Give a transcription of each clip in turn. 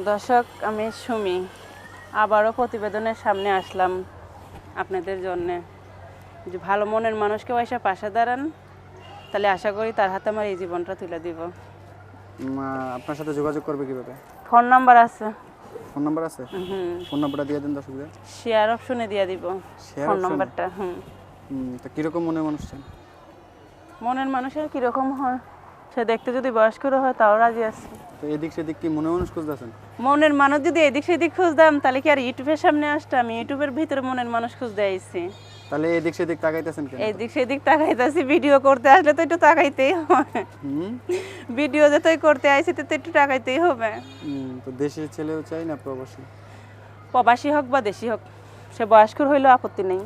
দর্শক আমি সুমি। আবারও প্রতিবেদনের সামনে আসলাম আপনাদের জন্যে। যে ভালো মনের মানুষকে এসে পাশে দাঁড়ান তাহলে আশা করি তার হাতে আমার এই জীবনটা তুলে দিব। আপনার সাথে যোগাযোগ করবে কীভাবে? ফোন নাম্বার আছে। ফোন নাম্বার আছে? হুম ফোন নাম্বারটা দিয়ে দিন দর্শকদের। শেয়ার অপশনে দিয়ে দিব। ফোন নাম্বারটা হুম। হুম, তো কীরকম মনের মানুষ চান? মনের মানুষের কীরকম হয়? সে দেখতে যদি বয়স্কর হয় তাও রাজি আছে। তো এদিক সেদিক কি মনে মানুষ খুঁজতেছেন? মনের মানুষ যদি এদিক সেদিক খুঁজতাম তাহলে কি আর ইউটিউবের সামনে আসতাম? ইউটিউবের ভিতরে মনের মানুষ খুঁজতে আইছি। তাহলে এদিক সেদিক তাকাইতেছেন কেন? এদিক সেদিক তাকাইতেছি ভিডিও করতে আসলে তো একটু তাকাইতেই হবে। ভিডিও যে তুই করতে আইছি তো একটু টাকাইতেই হবে। তো দেশের ছেলেও চাই না প্রবাসী? প্রবাসী হোক বা দেশি হোক সে বয়স্কর হইলেও আপত্তি নেই।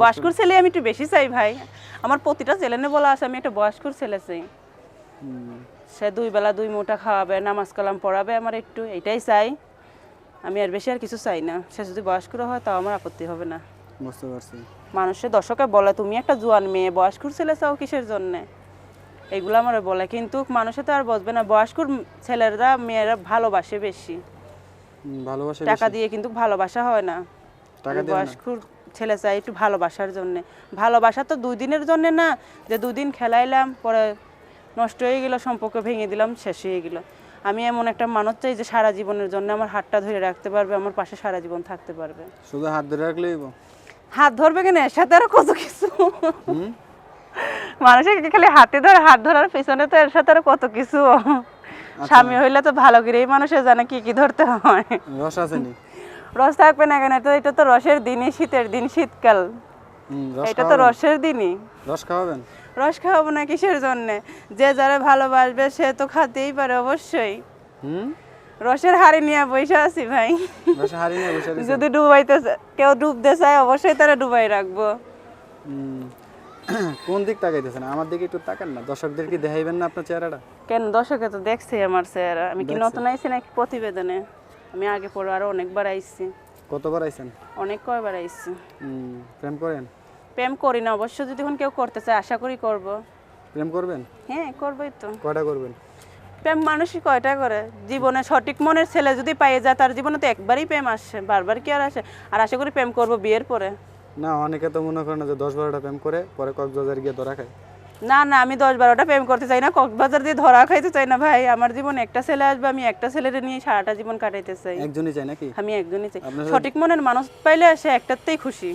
বয়স্কর ছেলে আমি একটু বেশি চাই ভাই। আমার প্রতিটা ছেলে নিয়ে বলা আছে আমি একটা বয়স্কর ছেলে চাই। সে দুই বেলা দুই মোটা খাওয়াবে নামাজ কালাম পড়াবে আমার একটু এটাই চাই। আমি আর বেশি আর কিছু চাই না। সে যদি বয়স্কর হয় তাও আমার আপত্তি হবে না। বুঝতে পারছি। মানুষের দর্শকে বলে তুমি একটা জোয়ান মেয়ে বয়স্কর ছেলে চাও কিসের জন্যে? এগুলো আমার বলে কিন্তু মানুষে তো আর বসবে না। বয়স্কর ছেলেরা মেয়েরা ভালোবাসে বেশি। টাকা দিয়ে কিন্তু ভালোবাসা হয় না? বয়স্কর ছেলে চাই একটু ভালোবাসার জন্য। ভালোবাসা তো দুই দিনের জন্য না যে দুদিন খেলাইলাম পরে নষ্ট হয়ে গেল সম্পর্ক ভেঙে দিলাম শেষ হয়ে গেল। আমি এমন একটা মানুষ চাই যে সারা জীবনের জন্য আমার হাতটা ধরে রাখতে পারবে আমার পাশে সারা জীবন থাকতে পারবে। শুধু হাত ধরে রাখলেই? হাত ধরবে কেন? এর সাথে আরও কত কিছু? মানুষের খালি হাতে ধরে হাত ধরার পেছনে তো এর সাথে আরও কত কিছু? স্বামী হইলে তো ভালো করেই মানুষের জানে কি কি ধরতে হয়। রস আছে রস থাকবে না কেন? তো এটা তো রসের দিনই শীতের দিন শীতকাল। এটা তো? রসের দিনই। রস খাওয়াবেন? রস খাওয়াবো না কিসের জন্য? যে যারা ভালোবাসবে সে তো খাতেই পারে অবশ্যই। রসের হাড়ি নিয়ে বসে আছি ভাই? যদি ডুবাইতে কেউ ডুবতে চায় অবশ্যই তারা ডুবাই রাখব। কোন দিক তাকাইতেছেন? আমার দিকে একটু তাকান না। দর্শকদের কি দেখাইবেন না আপনার চেহারাটা? কেন? দর্শকে তো দেখছি আমার চেহারা। আমি কি নতুন আইছি নাকি প্রতিবেদনে? আমি আগে পড়ে আরও অনেকবার আইছি। কতবার আইছেন? অনেক কয়বার আইছি। হুম, প্রেম করেন? প্রেম করি না অবশ্য যদি এখন কেউ করতে চায় আশা করি করব। প্রেম করবেন? হ্যাঁ করবই তো। কয়টা করবেন? প্রেম মানুষই কয়টা করে? জীবনে সঠিক মনের ছেলে যদি পাইয়ে যায় তার জীবনে তো একবারই প্রেম আসে বারবার কি আর আসে? আর আশা করি প্রেম করব বিয়ের পরে। না অনেকে তো মনে করে না যে দশ বারোটা প্রেম করে পরে কক্সবাজার গিয়ে ধরা খায়। না না আমি দশ বারোটা প্রেম করতে চাই না কক্সবাজার দিয়ে ধরা খাইতে চাই না ভাই। আমার জীবন একটা ছেলে আসবে আমি একটা ছেলের নিয়ে সারাটা জীবন কাটাইতে চাই। একজনই চাই নাকি? আমি একজনই চাই। সঠিক মনের মানুষ পাইলে সে একটাতেই খুশি।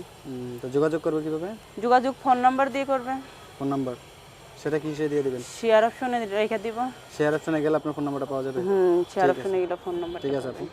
তো যোগাযোগ করবে কীভাবে? যোগাযোগ ফোন নাম্বার দিয়ে করবে। Phone number. সেটা কি সে দিয়ে দিবেন? শেয়ার অপশনে রেখে দিব। শেয়ার অপশনে গেলে আপনার ফোন নাম্বারটা পাওয়া যাবে। হুম শেয়ার অপশনে গেলে ফোন নাম্বার ঠিক আছে আপু।